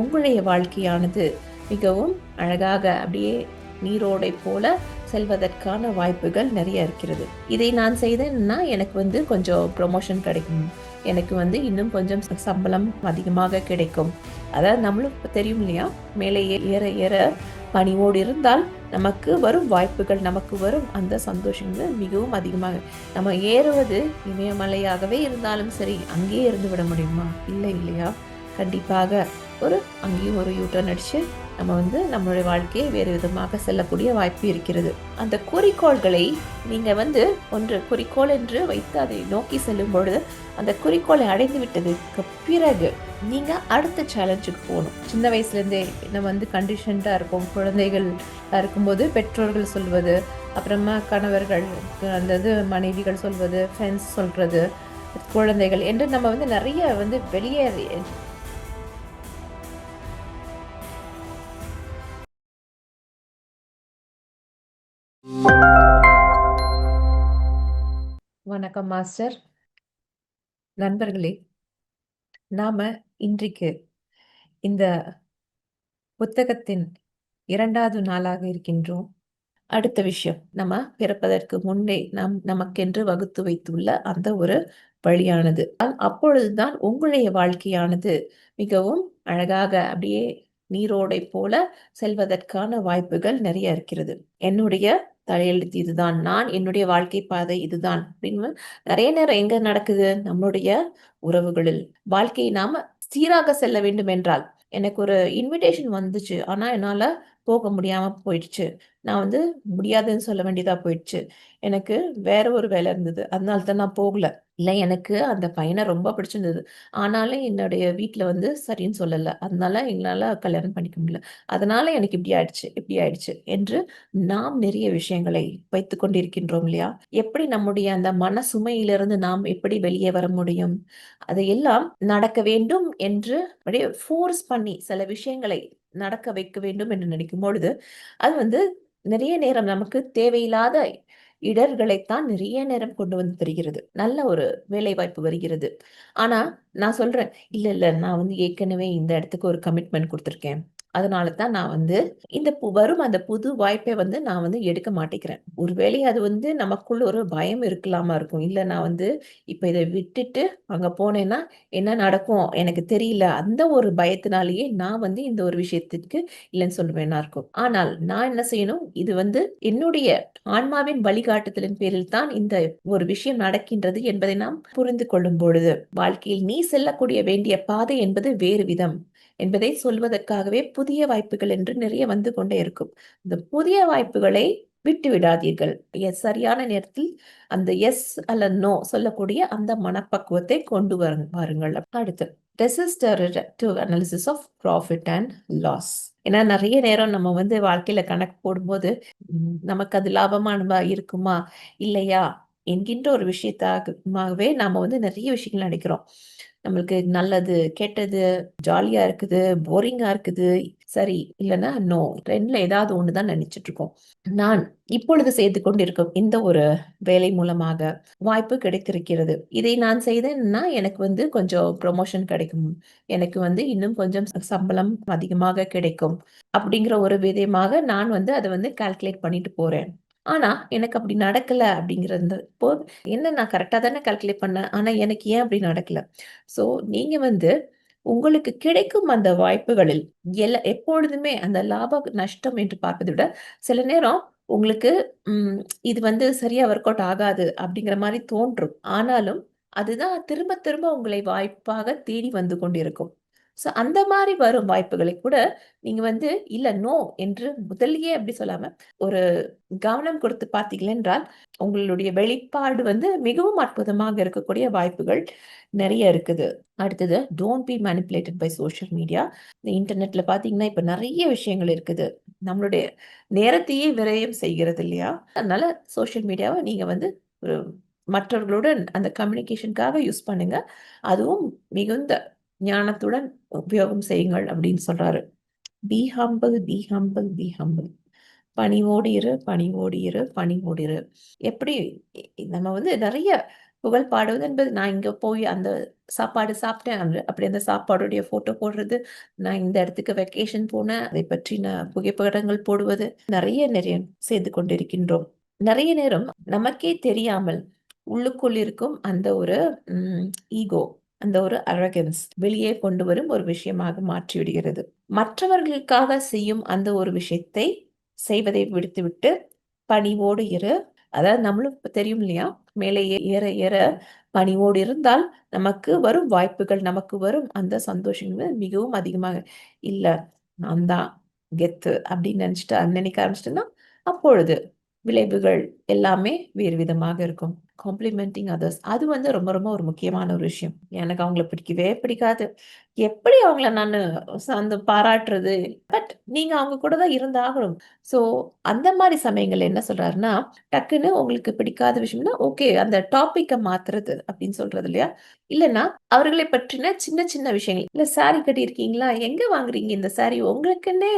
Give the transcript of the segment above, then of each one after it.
உங்களுடைய வாழ்க்கையானது மிகவும் அழகாக அப்படியே நீரோடை போல செல்வதற்கான வாய்ப்புகள் நிறைய இருக்கிறது. இதை நான் செய்தேன்னா எனக்கு வந்து கொஞ்சம் ப்ரொமோஷன் கிடைக்கும். எனக்கு வந்து இன்னும் கொஞ்சம் சம்பளம் அதிகமாக கிடைக்கும். அதாவது நம்மளுக்கு தெரியும் இல்லையா? மேலே ஏற ஏற பணிவோடு இருந்தால் நமக்கு வரும் வாய்ப்புகள் நமக்கு வரும் அந்த சந்தோஷங்கள் மிகவும் அதிகமாக. நம்ம ஏறுவது இமயமலையாகவே இருந்தாலும் சரி அங்கேயே இருந்து விட முடியுமா? இல்லை இல்லையா? கண்டிப்பாக ஒரு அங்கேயும் ஒரு யூட்டர்ன் அடித்து நம்ம வந்து நம்மளுடைய வாழ்க்கையை வேறு விதமாக செல்லக்கூடிய வாய்ப்பு இருக்கிறது. அந்த குறிக்கோள்களை நீங்கள் வந்து ஒன்று குறிக்கோள் என்று வைத்து அதை நோக்கி செல்லும் பொழுது அந்த குறிக்கோளை அடைந்து விட்டதுக்கு பிறகு நீங்கள் அடுத்த சேலஞ்சுக்கு போகணும். சின்ன வயசுலேருந்தே நம்ம வந்து கண்டிஷன்டாக இருப்போம். குழந்தைகள் இருக்கும்போது பெற்றோர்கள் சொல்வது அப்புறமா கணவர்கள் அந்த இது மனைவிகள் சொல்வது ஃப்ரெண்ட்ஸ் சொல்கிறது குழந்தைகள் என்று நம்ம வந்து நிறைய வந்து வெளியே வணக்கம் மாஸ்டர். நண்பர்களே நாம இன்றைக்கு இந்த புத்தகத்தின் இரண்டாவது நாளாக இருக்கின்றோம். அடுத்த விஷயம் நம்ம பிறப்பதற்கு முன்னே நம் நமக்கென்று வகுத்து வைத்துள்ள அந்த ஒரு வழியானது. அப்பொழுதுதான் உங்களுடைய வாழ்க்கையானது மிகவும் அழகாக அப்படியே நீரோடை போல செல்வதற்கான வாய்ப்புகள் நிறைய இருக்கிறது. என்னுடைய தலையெழுத்து இதுதான். நான் என்னுடைய வாழ்க்கை பாதை இதுதான். அப்படின்னு நிறைய நேரம் எங்க நடக்குது? நம்மளுடைய உறவுகளில். வாழ்க்கையை நாம சீராக செல்ல வேண்டும் என்றால். எனக்கு ஒரு இன்விடேஷன் வந்துச்சு. ஆனா என்னால போக முடியாம போயிடுச்சு. நான் வந்து முடியாதுன்னு சொல்ல வேண்டியதா போயிடுச்சு. எனக்கு வேற ஒரு வேலை இருந்தது. அதனால தான் நான் போகல. இல்லை எனக்கு அந்த பையனை ரொம்ப பிடிச்சிருந்தது. ஆனாலும் என்னுடைய வீட்டில் வந்து சரின்னு சொல்லலை. அதனால எங்களால் கல்யாணம் பண்ணிக்க முடியல. அதனால எனக்கு இப்படி ஆயிடுச்சு இப்படி ஆயிடுச்சு என்று நாம் நிறைய விஷயங்களை வைத்து கொண்டிருக்கின்றோம் இல்லையா? எப்படி நம்முடைய அந்த மன சுமையிலிருந்து நாம் எப்படி வெளியே வர முடியும்? அதையெல்லாம் நடக்க வேண்டும் என்று அப்படியே ஃபோர்ஸ் பண்ணி சில விஷயங்களை நடக்க வைக்க வேண்டும் என்று நினைக்கும் பொழுது அது வந்து நிறைய நேரம் நமக்கு தேவையில்லாத இடர்களைத்தான் நிறைய நேரம் கொண்டு வந்து தருகிறது. நல்ல ஒரு வேலை வாய்ப்பு வருகிறது. ஆனா நான் சொல்றேன் இல்ல இல்ல நான் வந்து ஏற்கனவே இந்த இடத்துக்கு ஒரு கமிட்மெண்ட் கொடுத்துருக்கேன். அதனால தான் நான் வந்து இந்த வரும் அந்த புது வாய்ப்பை வந்து நான் வந்து எடுக்க மாட்டேங்கிறேன். ஒருவேளை அது வந்து நமக்குள்ள ஒரு பயம் இருக்கலாமா இருக்கும். இல்லை நான் வந்து இப்போ இதை விட்டுட்டு அங்கே போனேன்னா என்ன நடக்கும்? எனக்கு தெரியல. அந்த ஒரு பயத்தினாலேயே நான் வந்து இந்த ஒரு விஷயத்திற்கு இல்லைன்னு சொல்லுவேன்னா இருக்கும். ஆனால் நான் என்ன செய்யணும்? இது வந்து என்னுடைய ஆன்மாவின் வழிகாட்டுதலின் பேரில் தான் இந்த ஒரு விஷயம் நடக்கின்றது என்பதை நாம் புரிந்து கொள்ளும் பொழுது வாழ்க்கையில் நீ செல்லக்கூடிய வேண்டிய பாதை என்பது வேறு விதம். என்பதை சொல்வதற்காகவே புதிய வாய்ப்புகள் என்று நிறைய வந்து கொண்டே இருக்கும். இந்த புதிய வாய்ப்புகளை விட்டு விடாதீர்கள். எஸ் சரியான நேரத்தில் அந்த எஸ் அல்ல நோ சொல்லக்கூடிய அந்த மனப்பக்குவத்தை கொண்டு வாருங்கள். அடுத்து register to analysis of profit and loss ஏன்னா நிறைய நேரம் நம்ம வந்து வாழ்க்கையில கணக்கு போடும்போது நமக்கு அது லாபமானதா இருக்குமா? இல்லையா? என்கின்ற ஒரு விஷயத்தாகவே நாம வந்து நிறைய விஷயங்கள் நினைக்கிறோம். நம்மளுக்கு நல்லது கெட்டது ஜாலியா இருக்குது போரிங்கா இருக்குது சரி இல்லைன்னா நோ ரெண்டுல ஏதாவது ஒண்ணுதான் நினைச்சிட்டு இருக்கோம் நான் இப்பொழுது செய்து கொண்டிருக்கும் இந்த ஒரு வேலை மூலமாக வாய்ப்பு கிடைத்திருக்கிறது. இதை நான் செய்தேன்னா எனக்கு வந்து கொஞ்சம் ப்ரொமோஷன் கிடைக்கும். எனக்கு வந்து இன்னும் கொஞ்சம் சம்பளம் அதிகமாக கிடைக்கும். அப்படிங்கிற ஒரு விதமாக நான் வந்து அதை வந்து கால்குலேட் பண்ணிட்டு போறேன். ஆனா எனக்கு அப்படி நடக்கல அப்படிங்கிறது இப்போ என்ன நான் கரெக்டா தானே கால்குலேட் பண்ணேன். ஆனா எனக்கு ஏன் அப்படி நடக்கல? சோ நீங்க வந்து உங்களுக்கு கிடைக்கும் அந்த வாய்ப்புகளில் எல்லா எப்பொழுதுமே அந்த லாப நஷ்டம் என்று பார்ப்பதை விட சில நேரம் உங்களுக்கு உம் இது வந்து சரியா ஒர்க் அவுட் ஆகாது அப்படிங்கிற மாதிரி தோன்றும். ஆனாலும் அதுதான் திரும்ப திரும்ப உங்களை வாய்ப்பாக தேடி வந்து கொண்டிருக்கும். ஸோ அந்த மாதிரி வரும் வாய்ப்புகளை கூட நீங்க வந்து இல்ல நோ என்று முதல்லயே அப்படி சொல்லாம ஒரு கவனம் கொடுத்து பார்த்தீர்கள் என்றால் உங்களுடைய வெளிப்பாடு வந்து மிகவும் அற்புதமாக இருக்கக்கூடிய வாய்ப்புகள் நிறைய இருக்குது. அடுத்தது don't be manipulated by social media இந்த இன்டர்நெட்ல பாத்தீங்கன்னா இப்ப நிறைய விஷயங்கள் இருக்குது. நம்மளுடைய நேரத்தையே விரயம் செய்கிறது இல்லையா? அதனால சோஷியல் மீடியாவை நீங்க வந்து ஒரு மற்றவர்களுடன் அந்த கம்யூனிகேஷனுக்காக யூஸ் பண்ணுங்க. அதுவும் மிகுந்த ஞானத்துடன் உபயோகம் செய்யுங்கள் அப்படின்னு சொல்றாரு. Be humble be humble be humble பணிவோடு இரு பணிவோடு இரு பணிவோடு இரு எப்படி நம்ம வந்து நிறைய புகழ் பாடுவது என்பது நான் இங்கே போய் அந்த சாப்பாடு சாப்பிட்டேன் அப்படி அந்த சாப்பாடுடைய ஃபோட்டோ போடுறது நான் இந்த இடத்துக்கு வெக்கேஷன் போனேன் அதை பற்றின புகைப்படங்கள் போடுவது நிறைய நிறைய செய்து கொண்டிருக்கின்றோம். நிறைய நேரம் நமக்கே தெரியாமல் உள்ளுக்குள் இருக்கும் அந்த ஒரு ஈகோ அந்த ஒரு அரகன்ஸ் வெளியே கொண்டு வரும் ஒரு விஷயமாக மாற்றிவிடுகிறது மற்றவர்களுக்காக செய்யும் அந்த ஒரு விஷயத்தை செய்வதை விடுத்துவிட்டு பணிவோடு இரு. அதாவது நம்மளும் தெரியும் இல்லையா? மேலே ஏ- ஏற ஏற பணிவோடு இருந்தால் நமக்கு வரும் வாய்ப்புகள் நமக்கு வரும் அந்த சந்தோஷங்கள் மிகவும் அதிகமாக. இல்லை நான் தான் கெத்து அப்படின்னு நினச்சிட்டு நினைக்க ஆரம்பிச்சிட்டேன்னா அப்பொழுது விளைவுகள் எல்லாமே வேறு விதமாக இருக்கும். காம்ப்ளிமெண்டிங் அதர்ஸ் அது வந்து ரொம்ப ரொம்ப ஒரு முக்கியமான ஒரு விஷயம். எனக்கு அவங்கள பிடிக்கவே பிடிக்காது. எப்படி அவங்கள நான் அந்த பாராட்டுறது? பட் நீங்க அவங்க கூட தான் இருந்தாகணும். ஸோ அந்த மாதிரி சமயங்கள் என்ன சொல்றாருன்னா டக்குன்னு உங்களுக்கு பிடிக்காத விஷயம்னா ஓகே அந்த டாப்பிக்கை மாத்துறது அப்படின்னு சொல்றது இல்லையா? இல்லைன்னா அவர்களை பற்றின சின்ன சின்ன விஷயங்கள். இல்லை சாரி கட்டியிருக்கீங்களா? எங்க வாங்குறீங்க இந்த சாரி உங்களுக்குன்னே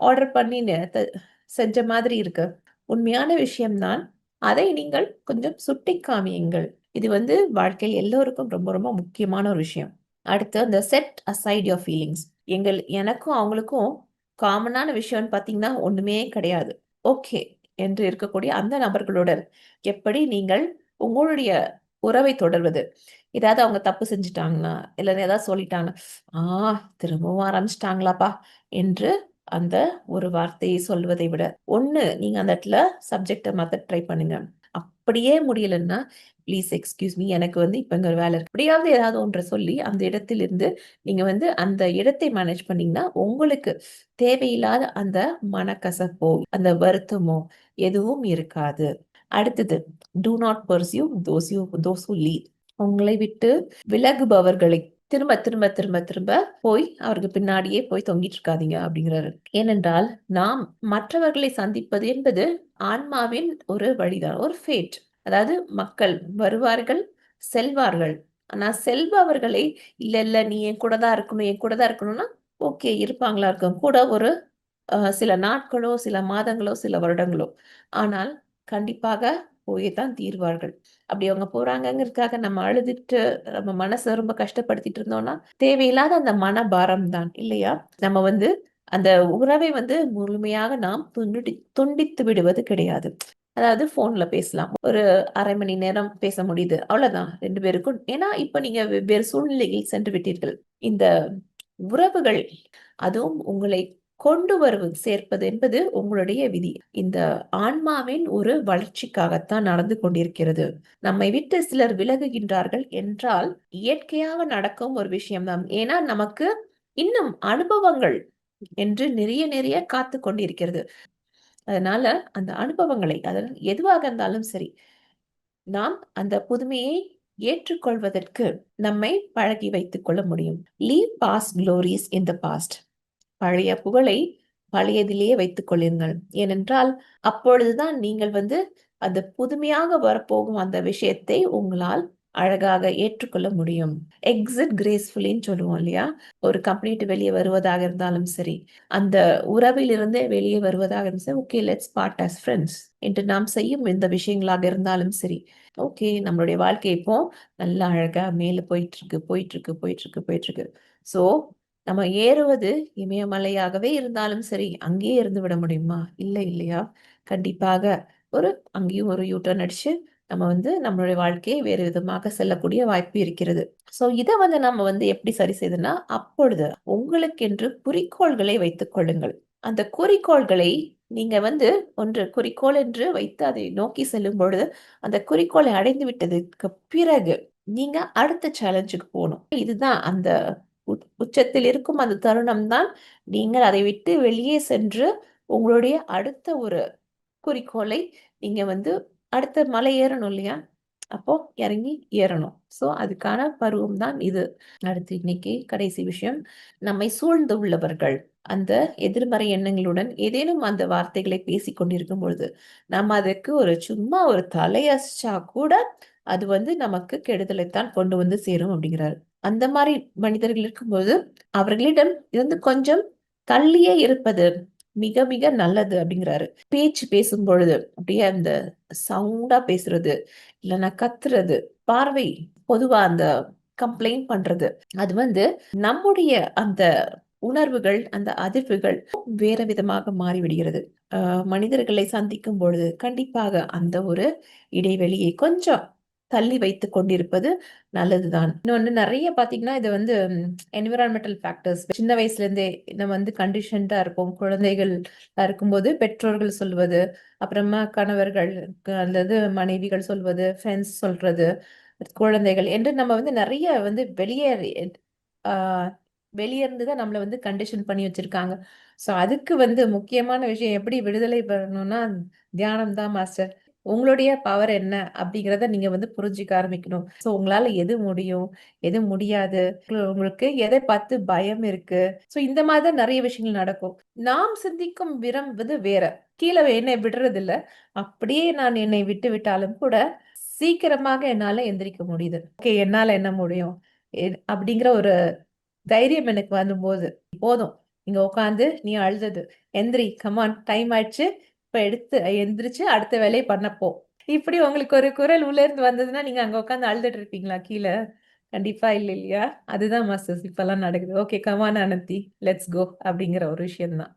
ஆர்டர் பண்ணி த- செஞ்ச மாதிரி இருக்கு. உண்மையான விஷயம்தான். அதை நீங்கள் கொஞ்சம் சுட்டி காமியுங்கள் இது வந்து வாழ்க்கையில் எல்லோருக்கும் ரொம்ப ரொம்ப முக்கியமான ஒரு விஷயம். அடுத்து அந்த செட் அசைட் யோர் ஃபீலிங்ஸ் எங்கள் எனக்கும் அவங்களுக்கும் காமனான விஷயம்னு பார்த்தீங்கன்னா ஒண்ணுமே கிடையாது. ஓகே என்று இருக்கக்கூடிய அந்த நபர்களுடன் எப்படி நீங்கள் உங்களுடைய உறவை தொடர்வது? ஏதாவது அவங்க தப்பு செஞ்சுட்டாங்கன்னா இல்லை ஏதாவது சொல்லிட்டாங்கன்னா ஆ திரும்பவும் ஆரம்பிச்சிட்டாங்களாப்பா என்று அந்த ஒரு வார்த்தையை சொல்வதை விட ஒண்ணு நீங்க அந்த இடத்துல சப்ஜெக்டை மாத்த ட்ரை பண்ணுங்க. அப்படியே முடியலன்னா ப்ளீஸ் எக்ஸ்கியூஸ் மீ எனக்கு வந்து இப்ப இங்க ஒரு வேலை இருக்கு. அப்படியாவது ஏதாவது ஒன்றை சொல்லி அந்த இடத்திலிருந்து நீங்க வந்து அந்த இடத்தை மேனேஜ் பண்ணீங்கன்னா உங்களுக்கு தேவையில்லாத அந்த மனக்கசப்போ அந்த வருத்தமோ எதுவும் இருக்காது. அடுத்தது do not pursue those you those lead உங்களை விட்டு விலகுபவர்களை திரும்ப திரும்ப திரும்ப திரும்ப போய் அவருக்கு பின்னாடியே போய் தொங்கிட்டு இருக்காதீங்க அப்படிங்கிறாரு. ஏனென்றால் நாம் மற்றவர்களை சந்திப்பது என்பது ஆன்மாவின் ஒரு வழிதான் ஒரு ஃபேட் அதாவது மக்கள் வருவார்கள் செல்வார்கள். ஆனா செல்பவர்களை இல்ல இல்ல நீ என் கூட தான் இருக்கணும் என் கூட தான் இருக்கணும்னா ஓகே இருப்பாங்களா இருக்கும். கூட ஒரு சில நாட்களோ சில மாதங்களோ சில வருடங்களோ. ஆனால் கண்டிப்பாக போய் தான் தீர்வார்கள். அப்படி அவங்க போறாங்கங்கிறதுக்காக நம்ம அழுதுட்டு நம்ம மனசை ரொம்ப கஷ்டப்படுத்திட்டு இருந்தோம்னா தேவையில்லாத அந்த மனபாரம் தான் இல்லையா? நம்ம வந்து அந்த உறவை வந்து முழுமையாக நாம் துண்டி துண்டித்து விடுவது கிடையாது. அதாவது போன்ல பேசலாம். ஒரு அரை மணி நேரம் பேச முடியுது. அவ்வளவுதான் ரெண்டு பேருக்கும். ஏன்னா இப்ப நீங்க வெவ்வேறு சூழ்நிலையில் சென்று விட்டீர்கள். இந்த உறவுகள் அதுவும் உங்களை கொண்டு வருவது சேர்ப்பது என்பது உங்களுடைய விதி. இந்த ஆன்மாவின் ஒரு வளர்ச்சிக்காகத்தான் நடந்து கொண்டிருக்கிறது. நம்மை விட்டு சிலர் விலகுகின்றார்கள் என்றால் இயற்கையாக நடக்கும் ஒரு விஷயம்தான். ஏன்னா நமக்கு இன்னும் அனுபவங்கள் என்று நிறைய நிறைய காத்து கொண்டிருக்கிறது. அதனால அந்த அனுபவங்களை அதாவது எதுவாக இருந்தாலும் சரி நாம் அந்த புதுமையை ஏற்றுக்கொள்வதற்கு நம்மை பழகி வைத்துக் கொள்ள முடியும். Leave past glories in the past பழைய புகழை பழையதிலேயே வைத்துக் கொள்ளுங்கள். ஏனென்றால் அப்பொழுதுதான் நீங்கள் வந்து அந்த புதுமையாக வரப்போகும் அந்த விஷயத்தை உங்களால் அழகாக ஏற்றுக்கொள்ள முடியும். எக்ஸிட் கிரேஸ்ஃபுல்லின்னு சொல்லுவோம் இல்லையா? ஒரு கம்பெனிட்டு வெளியே வருவதாக இருந்தாலும் சரி. அந்த உறவிலிருந்தே வெளியே வருவதாக இருந்தாலும் சரி okay let's part as friends என்று நாம் செய்யும் இந்த விஷயங்களாக இருந்தாலும் சரி. ஓகே நம்மளுடைய வாழ்க்கை இப்போ நல்லா அழகா மேல போயிட்டு இருக்கு போயிட்டு இருக்கு போயிட்டு இருக்கு போயிட்டு இருக்கு. சோ நம்ம ஏறுவது இமயமலையாகவே இருந்தாலும் சரி அங்கேயே இருந்து விட முடியுமா? இல்லை இல்லையா? கண்டிப்பாக. ஒரு அங்கேயும் ஒரு யூட்டர்ன் அடிச்சு நம்ம வந்து நம்மளுடைய வாழ்க்கையை வேறு விதமாக செல்லக்கூடிய வாய்ப்பு இருக்கிறது. ஸோ இதை வந்து நம்ம வந்து எப்படி சரி செய்துன்னா அப்பொழுது உங்களுக்கென்று குறிக்கோள்களை வைத்துக் கொள்ளுங்கள். அந்த குறிக்கோள்களை நீங்க வந்து ஒன்று குறிக்கோள் என்று வைத்து அதை நோக்கி செல்லும் பொழுது அந்த குறிக்கோளை அடைந்து விட்டதுக்கு பிறகு நீங்க அடுத்த சேலஞ்சுக்கு போகணும். இதுதான் அந்த உச்சத்தில் இருக்கும் அந்த தருணம் தான் நீங்கள் அதை விட்டு வெளியே சென்று உங்களுடைய அடுத்த ஒரு குறிக்கோளை நீங்க வந்து அடுத்த மலை ஏறணும் இல்லையா? அப்போ இறங்கி ஏறணும். சோ அதுக்கான பருவம் தான் இது. அடுத்து இன்னைக்கு கடைசி விஷயம். நம்மை சூழ்ந்து உள்ளவர்கள். அந்த எதிர்மறை எண்ணங்களுடன் ஏதேனும் அந்த வார்த்தைகளை பேசி கொண்டிருக்கும் பொழுது நம்ம அதுக்கு ஒரு சும்மா ஒரு தலையசிச்சா கூட அது வந்து நமக்கு கெடுதலைத்தான் கொண்டு வந்து சேரும் அப்படிங்கிறாரு. அந்த மாதிரி மனிதர்கள் இருக்கும்போது அவர்களிடம் இருந்து கொஞ்சம் தள்ளியே இருப்பது மிக மிக நல்லது அப்படிங்கிறாரு. பேச்சு பேசும் பொழுது அப்படியே அந்த சவுண்டா பேசுறது இல்லைன்னா கத்துறது பார்வை பொதுவா அந்த கம்ப்ளைண்ட் பண்றது அது வந்து நம்முடைய அந்த உணர்வுகள் அந்த அதிர்வுகள் வேற விதமாக மாறிவிடுகிறது. ஆஹ் மனிதர்களை சந்திக்கும் பொழுது கண்டிப்பாக அந்த ஒரு இடைவெளியை கொஞ்சம் தள்ளி வைத்து கொண்டிருப்பது நல்லதுதான். இன்னொன்று நிறைய பார்த்தீங்கன்னா இது வந்து என்விரான்மெண்டல் ஃபேக்டர்ஸ் சின்ன வயசுலேருந்தே நம்ம வந்து கண்டிஷன்டாக இருப்போம். குழந்தைகள் இருக்கும்போது பெற்றோர்கள் சொல்வது அப்புறமா கணவர்கள் அல்லது மனைவிகள் சொல்வது ஃப்ரெண்ட்ஸ் சொல்றது குழந்தைகள் என்று நம்ம வந்து நிறைய வந்து வெளியே வெளியேருந்து வெளியே இருந்து தான் நம்மளை வந்து கண்டிஷன் பண்ணி வச்சிருக்காங்க. ஸோ அதுக்கு வந்து முக்கியமான விஷயம் எப்படி விடுதலை பெறணும்னா தியானம் தான் மாஸ்டர் உங்களுடைய பவர் என்ன அப்படிங்கிறத நீங்க வந்து புரிஞ்சுக்க ஆரம்பிக்கணும். ஸோ உங்களால எது முடியும் எது முடியாது உங்களுக்கு எதை பார்த்து பயம் இருக்கு? ஸோ இந்த மாதிரி தான் நிறைய விஷயங்கள் நடக்கும். நாம் சிந்திக்கும் விரம் வந்து வேற. கீழே என்னை விடுறது இல்ல அப்படியே நான் என்னை விட்டு விட்டாலும் கூட சீக்கிரமாக என்னால எந்திரிக்க முடியுது. ஓகே என்னால என்ன முடியும்? எ- அப்படிங்கிற ஒரு தைரியம் எனக்கு வரும்போது போதும். இங்க உட்காந்து நீ அழுதது. எந்திரி கமான் டைம் ஆயிடுச்சு. இப்போ எடுத்து எந்திரிச்சு அடுத்த வேலையை பண்ணப்போ. இப்படி உங்களுக்கு ஒரு குரல் உள்ள இருந்து வந்ததுன்னா நீங்க அங்க உட்காந்து அழுதுட்டு இருப்பீங்களா கீழே? கண்டிப்பா இல்ல இல்லையா? அதுதான் மாஸ்டர்ஸ் இப்பெல்லாம் நடக்குது. Okay come on Ananthi let's go அப்படிங்கிற ஒரு விஷயம்தான்.